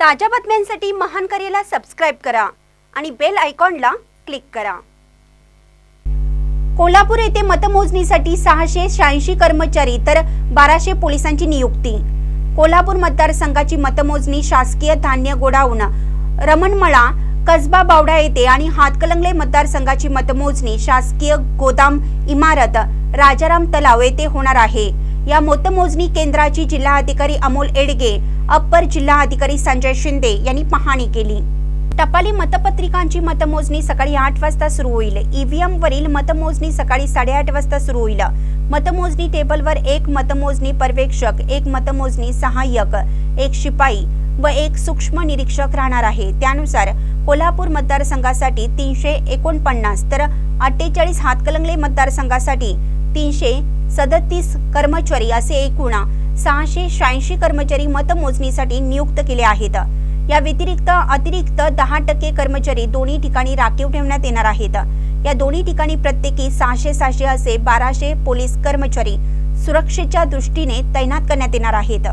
ताज्या बातम्यांसाठी महान करेला सबस्क्राईब करा आणि बेल आयकॉनला क्लिक करा. कोल्हापूर येथे मतमोजणीसाठी सहाशे शहाऐंशी कर्मचारी तर बाराशे पोलिसांची नियुक्ती. कोल्हापूर मतदारसंघाची मतमोजणी शासकीय धान्य गोडाऊन रमणमळा कसबा बावडा येथे आणि हातकलंगले मतदारसंघाची मतमोजणी शासकीय गोदाम इमारत राजाराम तलाव येथे होणार आहे. या मतमोजणी केंद्राची जिल्हाधिकारी अमोल एडगे अप्पर जिल्हाधिकारी संजय शिंदे यांनी पाहणी केली. टपाली मतपत्रिकांची मतमोजणी सकाळी आठ वाजता सुरू होईल. ईव्हीएम वरील मतमोजणी सकाळी साडेआठ वाजता सुरू होईल. मतमोजणी टेबलवर एक मतमोजणी पर्यवेक्षक एक मतमोजणी सहाय्यक एक शिपाई व एक सूक्ष्म निरीक्षक राहणार आहे. त्यानुसार कोल्हापूर मतदारसंघासाठी तीनशे एकोणपन्नास तर अठ्ठेचाळीस हातकलंगले मतदारसंघासाठी तीनशे सदतीस कर्मचारी असे एकूण सहाशे शहाऐंशी कर्मचारी मतमोजणीसाठी नियुक्त केले आहेत. या व्यतिरिक्त अतिरिक्त दहा टक्के कर्मचारी दोन्ही ठिकाणी राखीव ठेवण्यात येणार आहेत. या दोन्ही ठिकाणी प्रत्येकी सहाशे सहाशे असे बाराशे पोलीस कर्मचारी सुरक्षेच्या दृष्टीने तैनात करण्यात येणार आहेत.